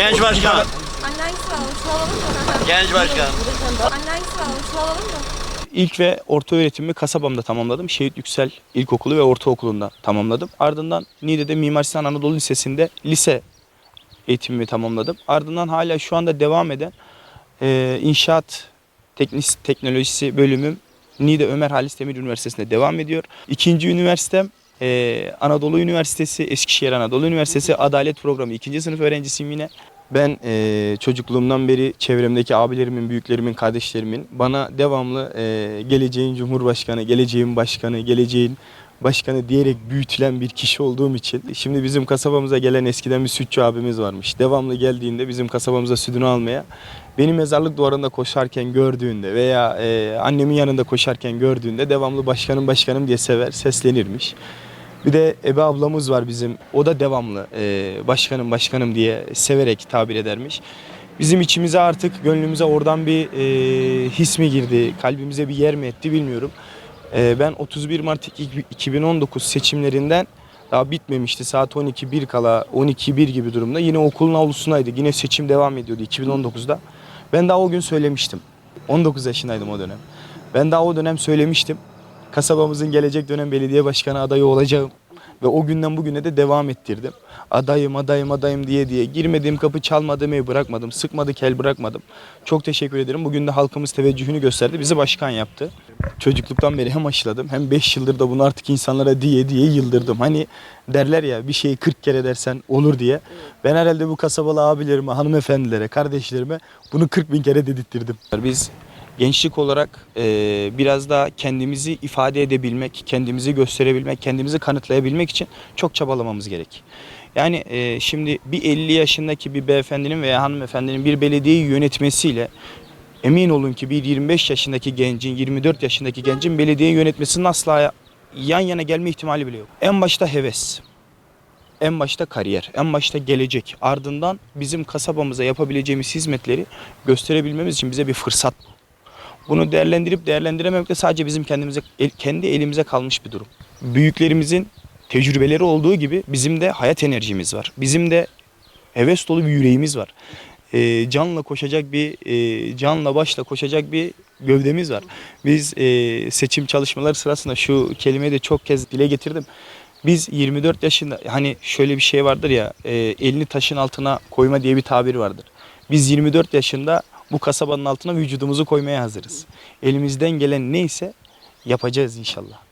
Genç başkan. Anne hangisi? Şunu alalım mı? Genç başkan. Anne hangisi? Şunu alalım mı? İlk ve orta öğretimimi kasabamda tamamladım. Şehit Yüksel İlkokulu ve Ortaokulu'nda tamamladım. Ardından Niğde'de Mimar Sinan Anadolu Lisesi'nde lise eğitimimi tamamladım. Ardından hala şu anda devam eden e, inşaat teknis, teknolojisi bölümüm Niğde Ömer Halis Demir Üniversitesi'nde devam ediyor. İkinci üniversitem e, Anadolu Üniversitesi, Eskişehir Anadolu Üniversitesi Adalet Programı ikinci sınıf öğrencisiyim yine. Ben e, çocukluğumdan beri çevremdeki abilerimin, büyüklerimin, kardeşlerimin bana devamlı e, geleceğin cumhurbaşkanı, geleceğin başkanı, geleceğin başkanı diyerek büyütülen bir kişi olduğum için şimdi bizim kasabamıza gelen eskiden bir sütçü abimiz varmış. Devamlı geldiğinde bizim kasabamıza sütünü almaya beni mezarlık duvarında koşarken gördüğünde veya e, annemin yanında koşarken gördüğünde devamlı başkanım başkanım diye sever seslenirmiş. Bir de Ebe ablamız var bizim. O da devamlı e, başkanım başkanım diye severek tabir edermiş. Bizim içimize artık gönlümüze oradan bir e, his mi girdi, kalbimize bir yer mi etti bilmiyorum. E, ben 31 Mart iki- 2019 seçimlerinden daha bitmemişti. Saat 12 bir kala 12 bir gibi durumda. Yine okulun avlusundaydı. Yine seçim devam ediyordu 2019'da. Ben daha o gün söylemiştim. 19 yaşındaydım o dönem. Ben daha o dönem söylemiştim. Kasabamızın gelecek dönem belediye başkanı adayı olacağım. Ve o günden bugüne de devam ettirdim. Adayım, adayım, adayım diye diye. Girmediğim kapı çalmadığım ev bırakmadım. Sıkmadık el bırakmadım. Çok teşekkür ederim. Bugün de halkımız teveccühünü gösterdi. Bizi başkan yaptı. Çocukluktan beri hem aşıladım hem 5 yıldır da bunu artık insanlara diye diye yıldırdım. Hani derler ya bir şeyi 40 kere dersen olur diye. Ben herhalde bu kasabalı abilerime, hanımefendilere, kardeşlerime bunu 40 bin kere dedirttirdim. Biz gençlik olarak e, biraz daha kendimizi ifade edebilmek, kendimizi gösterebilmek, kendimizi kanıtlayabilmek için çok çabalamamız gerek. Yani e, şimdi bir 50 yaşındaki bir beyefendinin veya hanımefendinin bir belediyeyi yönetmesiyle emin olun ki bir 25 yaşındaki gencin, 24 yaşındaki gencin belediye yönetmesinin asla yan yana gelme ihtimali bile yok. En başta heves. En başta kariyer, en başta gelecek. Ardından bizim kasabamıza yapabileceğimiz hizmetleri gösterebilmemiz için bize bir fırsat bu. Bunu değerlendirip değerlendirememek de sadece bizim kendimize kendi elimize kalmış bir durum. Büyüklerimizin tecrübeleri olduğu gibi bizim de hayat enerjimiz var. Bizim de heves dolu bir yüreğimiz var. Ee, canla koşacak bir e, canla başla koşacak bir gövdemiz var. Biz e, seçim çalışmaları sırasında şu kelimeyi de çok kez dile getirdim. Biz 24 yaşında hani şöyle bir şey vardır ya e, elini taşın altına koyma diye bir tabir vardır. Biz 24 yaşında bu kasabanın altına vücudumuzu koymaya hazırız. Elimizden gelen neyse yapacağız inşallah.